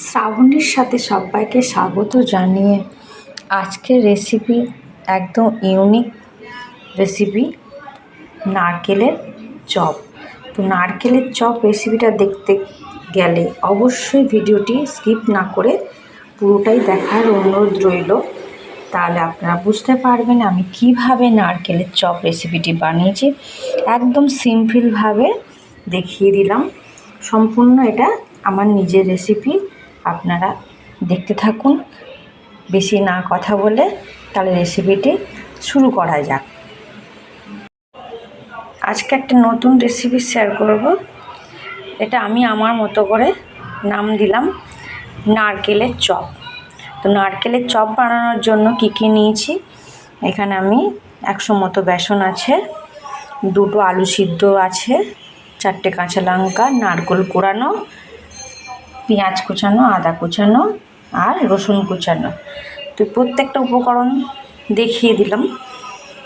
শ্রাবণীর সাথে সবাইকে স্বাগত জানিয়ে আজকের রেসিপি একদম ইউনিক রেসিপি নারকেলের চপ। তো নারকেলের চপ রেসিপিটা দেখতে গেলে অবশ্যই ভিডিওটি স্কিপ না করে পুরোটাই দেখার অনুরোধ রইল। তাহলে আপনারা বুঝতে পারবেন আমি কীভাবে নারকেলের চপ রেসিপিটি বানিয়েছি। একদম সিম্পলভাবে দেখিয়ে দিলাম। সম্পূর্ণ এটা আমার নিজের রেসিপি আপনারা দেখতে থাকুন। বেশি না কথা বলে তাহলে রেসিপিটি শুরু করা যাক। আজকে একটা নতুন রেসিপি শেয়ার করব। এটা আমি আমার মতো করে নাম দিলাম, নারকেলের চপ। তো নারকেলের চপ বানানোর জন্য কি কি নিয়েছি? এখানে আমি একশো মতো বেসন আছে, দুটো আলু সিদ্ধ আছে, চারটে কাঁচা লঙ্কা, নারকেল কোড়ানো পেঁয়াজ কুচানো, আদা কুচানো আর রসুন কুচানো। তো প্রত্যেকটা উপকরণ দেখিয়ে দিলাম।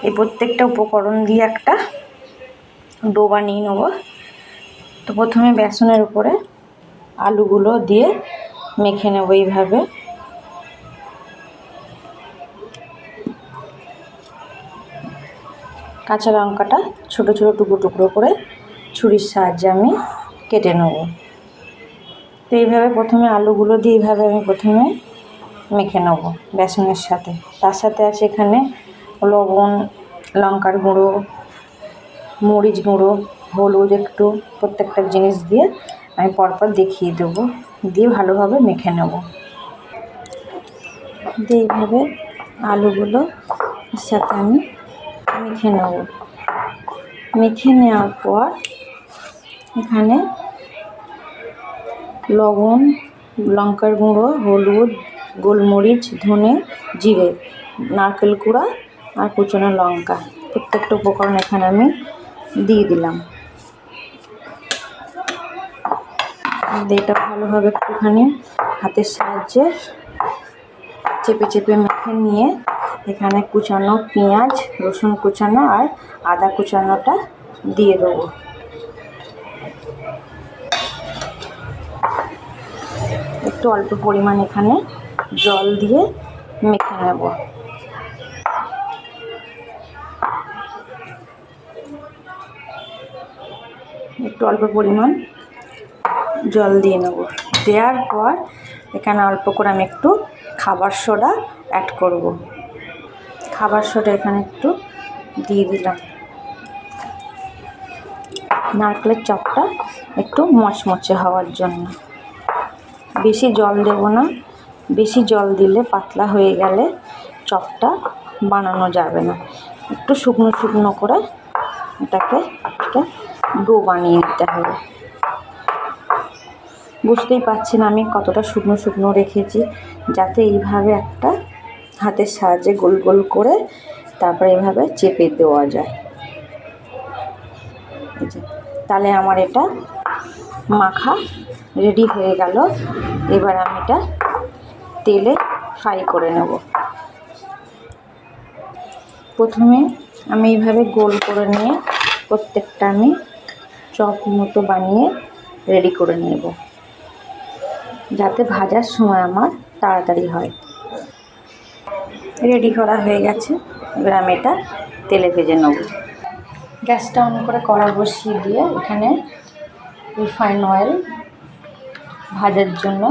এই প্রত্যেকটা উপকরণ দিয়ে একটা ডো বানিয়ে নেব। তো প্রথমে বেসনের উপরে আলুগুলো দিয়ে মেখে নেব এইভাবে। কাঁচা লঙ্কাটা ছোটো ছোটো টুকরো টুকরো করে ছুরির সাহায্যে আমি কেটে নেব। তো এইভাবে প্রথমে আলুগুলো দিয়ে এইভাবে আমি প্রথমে মেখে নেব বেসনের সাথে। তার সাথে আছে এখানে লবণ, লঙ্কার গুঁড়ো, মরিচ গুঁড়ো, হলুদ একটু, প্রত্যেকটা জিনিস দিয়ে আমি পরপর দেখিয়ে দেবো, দিয়ে ভালোভাবে মেখে নেব। দিয়ে এইভাবে আলুগুলো সাথে আমি মেখে নেব। মেখে নেওয়ার পর এখানে লবণ, লঙ্কার গুঁড়ো, হলুদ, গোলমরিচ, ধনে জিরে, নারকেল কুড়া আর কুচনো লঙ্কা। প্রত্যেকটা উপকরণ এখানে আমি দিয়ে দিলাম। এটা ভালোভাবে একটুখানি হাতের সাহায্যে। চেপে চেপে মেখে নিয়ে এখানে কুচানো পেঁয়াজ, রসুন কুচানো আর আদা কুচানোটা দিয়ে দেবো। একটু অল্প পরিমাণ এখানে জল দিয়ে মেখে নেব। একটু অল্প পরিমাণ জল দিয়ে নেব। দেওয়ার পর এখানে অল্প করে আমি একটু খাবার সোডা অ্যাড করব। খাবার সোডা এখানে একটু দিয়ে দিলাম। নারকেলের চপটা একটু মচমচে হওয়ার জন্য। বেশি জল দেব না। বেশি জল দিলে পাতলা হয়ে গেলে চপটা বানানো যাবে না। একটু শুকনো শুকনো করে এটাকে একটা ডো বানিয়ে নিতে হবে। বুঝতেই পারছেন আমি কতটা শুকনো শুকনো রেখেছি। যাতে এইভাবে একটা হাতের সাহায্যে গোল গোল করে তারপরে এভাবে চেপে দেওয়া যায়। তাহলে আমার এটা মাখা রেডি হয়ে গেল। এবার আমি এটা তেলে ফ্রাই করে নেব। প্রথমে আমি এইভাবে গোল করে নিয়ে প্রত্যেকটা আমি চপ মতো বানিয়ে রেডি করে নেব। যাতে ভাজার সময় আমার তাড়াতাড়ি হয়। রেডি করা হয়ে গেছে। এবার আমি এটা তেলে ভেজে নেব। গ্যাসটা অন করে কড়া বসিয়ে দিয়ে এখানে রিফাইন অয়েল ভাজার জন্য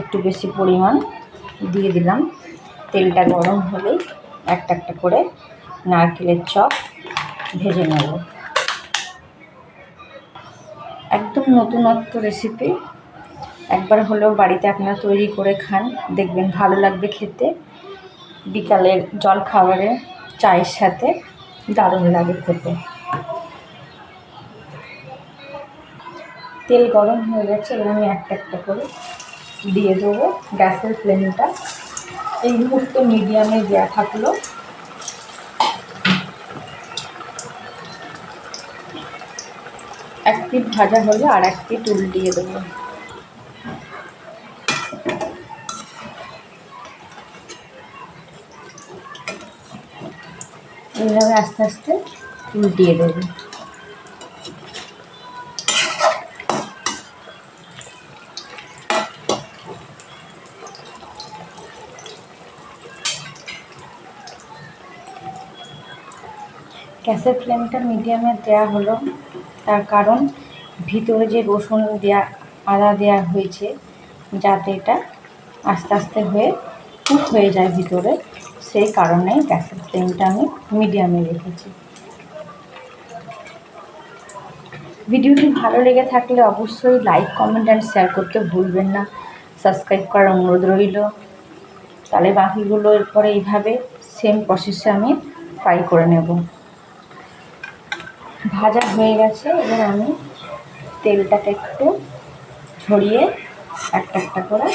একটু বেশি পরিমাণ দিয়ে দিলাম। তেলটা গরম হলেই একটা একটা করে নারকেলের চপ ভেজে নেব। একদম নতুনত্ব রেসিপি একবার হলেও বাড়িতে আপনারা তৈরি করে খান, দেখবেন ভালো লাগবে খেতে। বিকালের জল খাবারে চায়ের সাথে দারুণ লাগে খেতে। তেল গরম হয়ে গেছে, এবার আমি একটা একটা করে দিয়ে দেবো গ্যাসের ফ্লেমটা। এই মুহূর্তে মিডিয়ামে দেওয়া থাকল। এক পিঠ ভাজা হলে আর এক পিঠ উল্টিয়ে দেবো। এইভাবে আস্তে আস্তে উল্টিয়ে দেবো। গ্যাসের ফ্লেমটা মিডিয়ামে দেওয়া হলো। তার কারণ ভিতরে যে রসুন দেওয়া আদা দেওয়া হয়েছে, যাতে এটা আস্তে আস্তে হয়ে কুক হয়ে যায় ভিতরে, সেই কারণেই গ্যাসের ফ্লেমটা আমি মিডিয়ামে রেখেছি। ভিডিওটি ভালো লেগে থাকলে অবশ্যই লাইক, কমেন্ট অ্যান্ড শেয়ার করতে ভুলবেন না। সাবস্ক্রাইব করার অনুরোধ রইল। তাহলে বাকিগুলো এরপরে এইভাবে সেম প্রসেসে আমি ফ্রাই করে নেব। ভাজা হয়ে গেছে, এবার আমি তেলটাকে একটু ছড়িয়ে একটা একটা করে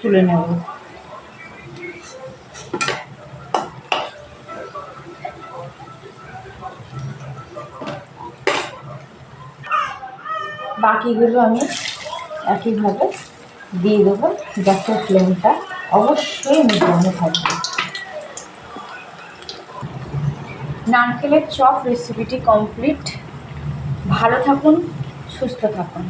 তুলে নেব। বাকিগুলো আমি একইভাবে দিয়ে দেবো গ্যাসের ফ্লেমটা অবশ্যই মিডিয়ামে থাকবে। নারকেলের চপ রেসিপিটি কমপ্লিট ভালো থাকুন সুস্থ থাকুন।